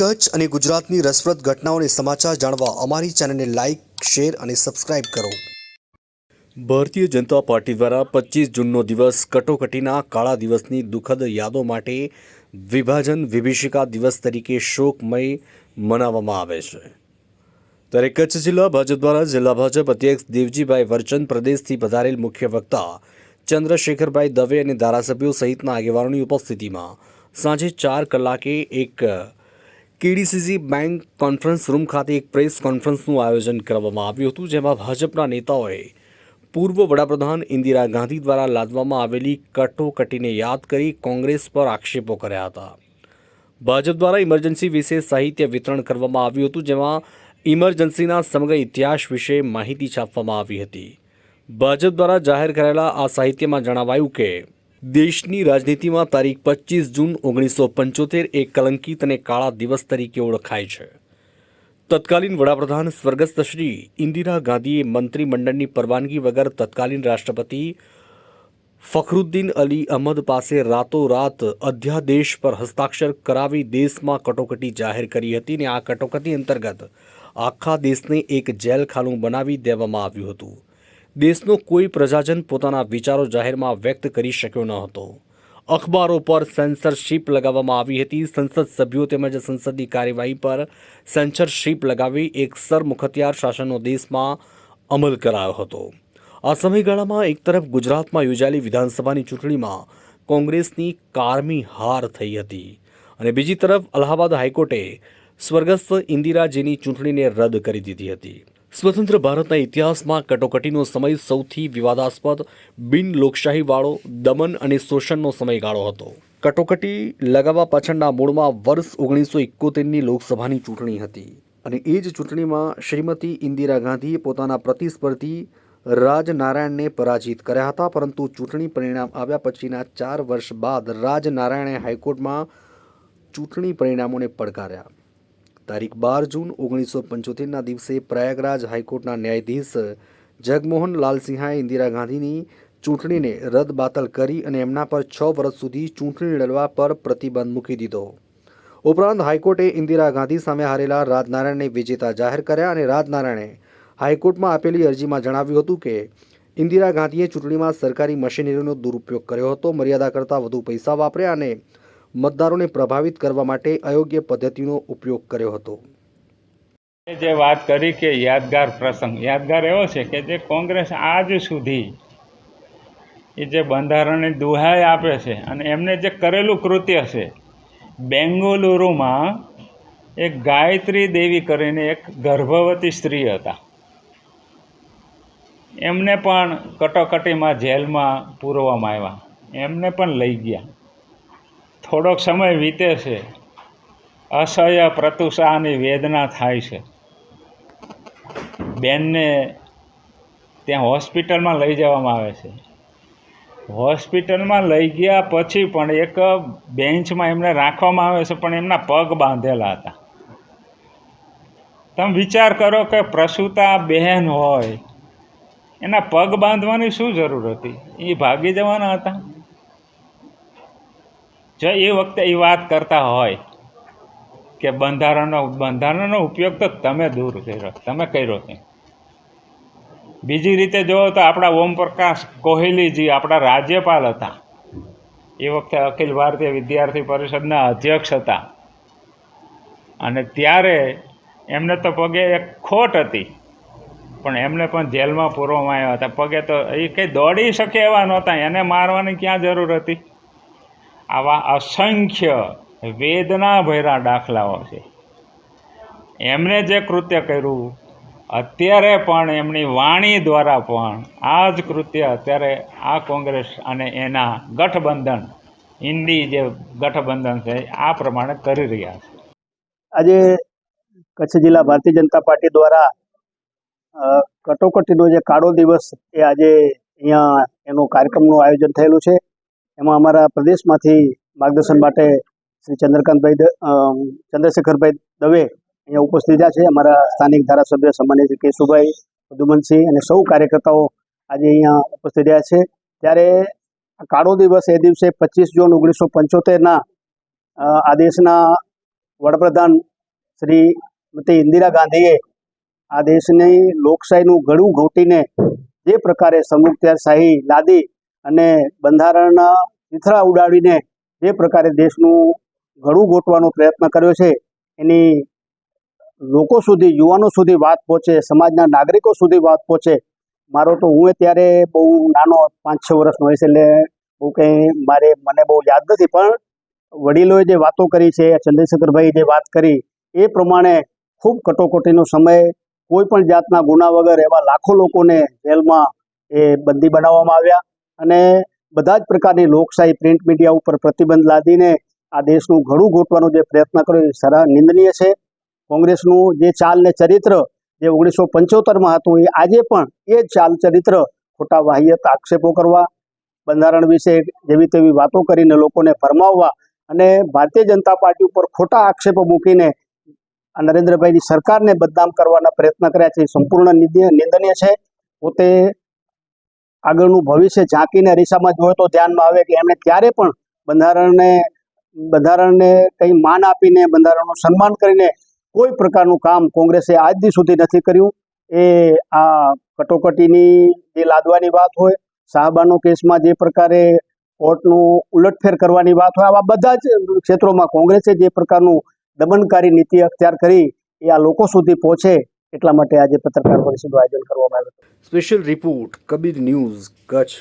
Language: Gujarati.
કચ્છ અને ગુજરાતની રસપ્રદ ઘટનાઓને સમાચાર જાણવા અમારી ચેનલને લાઇક શેર અને સબસ્ક્રાઇબ કરો. ભારતીય જનતા પાર્ટી દ્વારા પચીસ જૂનનો દિવસ કટોકટીના કાળા દિવસની દુઃખદ યાદો માટે વિભાજન વિભીષિકા દિવસ તરીકે શોકમય મનાવવામાં આવે છે. ત્યારે કચ્છ જિલ્લા ભાજપ દ્વારા જિલ્લા ભાજપ અધ્યક્ષ દેવજીભાઈ વર્ચન પ્રદેશથી પધારેલ મુખ્ય વક્તા ચંદ્રશેખરભાઈ દવે અને ધારાસભ્યો સહિતના આગેવાનોની ઉપસ્થિતિમાં સાંજે ચાર કલાકે એક કેડીસીસી બેંક કોન્ફરન્સ રૂમ ખાતે એક પ્રેસ કોન્ફરન્સનું આયોજન કરવામાં આવ્યું હતું, જેમાં ભાજપના નેતાઓએ પૂર્વ વડાપ્રધાન ઇન્દિરા ગાંધી દ્વારા લાદવામાં આવેલી કટોકટીને યાદ કરી કોંગ્રેસ પર આક્ષેપો કર્યા હતા. ભાજપ દ્વારા ઇમરજન્સી વિશે સાહિત્ય વિતરણ કરવામાં આવ્યું હતું, જેમાં ઇમરજન્સીના સમગ્ર ઇતિહાસ વિશે માહિતી છાપવામાં આવી હતી. ભાજપ દ્વારા જાહેર કરેલા આ સાહિત્યમાં જણાવાયું કે દેશની રાજનીતિમાં તારીખ પચીસ જૂન ઓગણીસો પંચોતેર એક કલંકિત અને કાળા દિવસ તરીકે ઓળખાય છે. તત્કાલીન વડાપ્રધાન સ્વર્ગસ્થ શ્રી ઇન્દિરા ગાંધીએ મંત્રીમંડળની પરવાનગી વગર તત્કાલીન રાષ્ટ્રપતિ ફખરુદ્દીન અલી અહમદ પાસે રાતોરાત અધ્યાદેશ પર હસ્તાક્ષર કરાવી દેશમાં કટોકટી જાહેર કરી હતી અને આ કટોકટી અંતર્ગત આખા દેશને એક જેલખાનું બનાવી દેવામાં આવ્યું હતું. દેશનો કોઈ પ્રજાજન પોતાના વિચારો જાહેરમાં વ્યક્ત કરી શક્યો ન હતો. અખબારો પર સેન્સરશીપ લગાવવામાં આવી હતી. સંસદ સભ્યો તેમજ સંસદની કાર્યવાહી પર સેન્સરશીપ લગાવી એક સરમુખત્યાર શાસનનો દેશમાં અમલ કરાયો હતો. આ સમયગાળામાં એક તરફ ગુજરાતમાં યોજાયેલી વિધાનસભાની ચૂંટણીમાં કોંગ્રેસની કારમી હાર થઈ હતી અને બીજી તરફ અલ્હાબાદ હાઈકોર્ટે સ્વર્ગસ્થ ઇન્દિરાજીની ચૂંટણીને રદ કરી દીધી હતી. સ્વતંત્ર ભારતના ઇતિહાસમાં કટોકટીનો સમય સૌથી વિવાદાસ્પદ, બિન લોકશાહીવાળો, દમન અને શોષણનો સમયગાળો હતો. કટોકટી લગાવવા પાછળના મૂળમાં વર્ષ ઓગણીસો એકોતેરની લોકસભાની ચૂંટણી હતી અને એ જ ચૂંટણીમાં શ્રીમતી ઇન્દિરા ગાંધીએ પોતાના પ્રતિસ્પર્ધી રાજનારાયણને પરાજિત કર્યા હતા, પરંતુ ચૂંટણી પરિણામ આવ્યા પછીના ચાર વર્ષ બાદ રાજનારાયણે હાઈકોર્ટમાં ચૂંટણી પરિણામોને પડકાર્યા. તારીખ બાર જૂન ઓગણીસો પંચોતેરના દિવસે પ્રયાગરાજ હાઈકોર્ટના ન્યાયાધીશ જગમોહન લાલસિંહાએ ઇન્દિરા ગાંધીની ચૂંટણીને રદ બાતલ કરી અને એમના પર છ વર્ષ સુધી ચૂંટણી લડવા પર પ્રતિબંધ મૂકી દીધો. ઉપરાંત હાઈકોર્ટે ઇન્દિરા ગાંધી સામે હારેલા રાજનારાયણને વિજેતા જાહેર કર્યા અને રાજનારાયણે હાઈકોર્ટમાં આપેલી અરજીમાં જણાવ્યું હતું કે, ઇન્દિરા ગાંધીએ ચૂંટણીમાં સરકારી મશીનરીનો દુરુપયોગ કર્યો હતો, મર્યાદા કરતાં વધુ પૈસા વાપર્યા અને મતદારોને પ્રભાવિત કરવા માટે અયોગ્ય પદ્ધતિનો ઉપયોગ કર્યો હતો. જે વાત કરી કે યાદગાર પ્રસંગ, યાદગાર એવો છે કે જે કોંગ્રેસ આજ સુધી એ જે બંધારણની દુહાઈ આપે છે અને એમને જે કરેલું કૃત્ય છે, બેંગલુરુમાં એક ગાયત્રી દેવી કરીને એક ગર્ભવતી સ્ત્રી હતા. એમને પણ કટોકટીમાં જેલમાં પૂરવામાં આવ્યા. એમને પણ લઈ ગયા. થોડોક સમય વીતે છે. અસહ્ય પ્રતુષાની વેદના થાય છે. બેનને ત્યાં હોસ્પિટલમાં લઈ જવામાં આવે છે. હોસ્પિટલમાં લઈ ગયા પછી પણ એક બેન્ચમાં એમને રાખવામાં આવે છે, પણ એમના પગ બાંધેલા હતા. તમે વિચાર કરો કે પ્રસૂતા બહેન હોય, એના પગ બાંધવાની શું જરૂર હતી? એ ભાગી જવાના હતા. જો એ વખતે એ વાત કરતા હોય કે બંધારણનો બંધારણનો ઉપયોગ તો તમે દૂર કર્યો, તમે કર્યો છે. બીજી રીતે જોવો તો આપણા ઓમપ્રકાશ કોહલીજી આપણા રાજ્યપાલ હતા. એ વખતે અખિલ ભારતીય વિદ્યાર્થી પરિષદના અધ્યક્ષ હતા. અને ત્યારે એમને તો પગે એક ખોટ હતી. પણ એમને પણ જેલમાં પૂરવામાં આવ્યા હતા. પગે તો એ કંઈ દોડી શકે એવા નહોતા. એને મારવાની ક્યાં જરૂર હતી? આવા અસંખ્ય વેદના ભર્યા દાખલાઓ છે. એમણે જે કૃત્ય કર્યું, અત્યારે પણ એમની વાણી દ્વારા પણ આ જ કૃત્ય અત્યારે આ કોંગ્રેસ અને એના ગઠબંધન, હિન્દી જે ગઠબંધન છે, આ પ્રમાણે કરી રહ્યા છે. આજે કચ્છ જિલ્લા ભારતીય જનતા પાર્ટી દ્વારા કટોકટીનો જે કાળો દિવસ એ આજે અહીંયા એનો કાર્યક્રમનું આયોજન થયેલું છે. એમાં અમારા પ્રદેશમાંથી માર્ગદર્શન માટે શ્રી ચંદ્રકાંતભાઈ ચંદ્રશેખરભાઈ દવે અહીંયા ઉપસ્થિત રહ્યા છે. અમારા સ્થાનિક ધારાસભ્ય સામાન્ય શ્રી કેશુભાઈ મધુમનસિંહ અને સૌ કાર્યકર્તાઓ આજે અહીંયા ઉપસ્થિત રહ્યા છે. ત્યારે કાળો દિવસ એ દિવસે પચીસ જૂન ઓગણીસો પંચોતેરના આ દેશના વડાપ્રધાન શ્રીમતી ઇન્દિરા ગાંધીએ આ દેશની લોકશાહીનું ગળું ઘોટીને જે પ્રકારે શાહી લાદી અને બંધારણના ચીથરા ઉડાડીને જે પ્રકારે દેશનું ઘડું ગોઠવાનો પ્રયત્ન કર્યો છે, એની લોકો સુધી, યુવાનો સુધી વાત પહોંચે, સમાજના નાગરિકો સુધી વાત પહોંચે. મારો તો હું ત્યારે બહુ નાનો પાંચ છ વર્ષનો હોય છે એટલે બહુ કંઈ મારે, મને બહુ યાદ નથી, પણ વડીલોએ જે વાતો કરી છે ચંદ્રશેખરભાઈ જે વાત કરી, એ પ્રમાણે ખૂબ કટોકટીનો સમય કોઈ પણ જાતના ગુના વગર એવા લાખો લોકોને જેલમાં એ બંદી બનાવવામાં આવ્યા. અને બધા જ પ્રકારની લોકશાહી, પ્રિન્ટ મીડિયા ઉપર પ્રતિબંધ લાદીને આ દેશનું ઘડું ઘોટવાનો જે પ્રયત્ન કર્યો એ સરા નિંદનીય છે. કોંગ્રેસનું જે ચાલ ને ચરિત્ર જે ઓગણીસો પંચોતેરમાં હતું એ આજે પણ એ જ ચાલ ચરિત્ર ખોટા વાહ્યત આક્ષેપો કરવા, બંધારણ વિશે જેવી તેવી વાતો કરીને લોકોને ફરમાવવા અને ભારતીય જનતા પાર્ટી ઉપર ખોટા આક્ષેપો મૂકીને નરેન્દ્રભાઈની સરકારને બદનામ કરવાના પ્રયત્ન કર્યા છે એ સંપૂર્ણ નિંદનીય છે. પોતે આગળનું ભવિષ્ય ઝાંકીને અરીસામાં જોયો તો ધ્યાનમાં આવે કે એમણે ક્યારે પણ બંધારણને બંધારણને કંઈ માન આપીને, બંધારણનું સન્માન કરીને કોઈ પ્રકારનું કામ કોંગ્રેસે આજ સુધી નથી કર્યું. એ આ કટોકટીની જે લાદવાની વાત હોય શાહબાનો કેસમાં જે પ્રકારે કોર્ટનું ઉલટફેર કરવાની વાત હોય, આવા બધા જ ક્ષેત્રોમાં કોંગ્રેસે જે પ્રકારનું દમનકારી નીતિ અખ્તિયાર કરી, એ આ લોકો સુધી પહોંચે. એટલા માટે આજે પત્રકાર પરિષદનું આયોજન કરવામાં આવ્યું special report Kabir news Kutch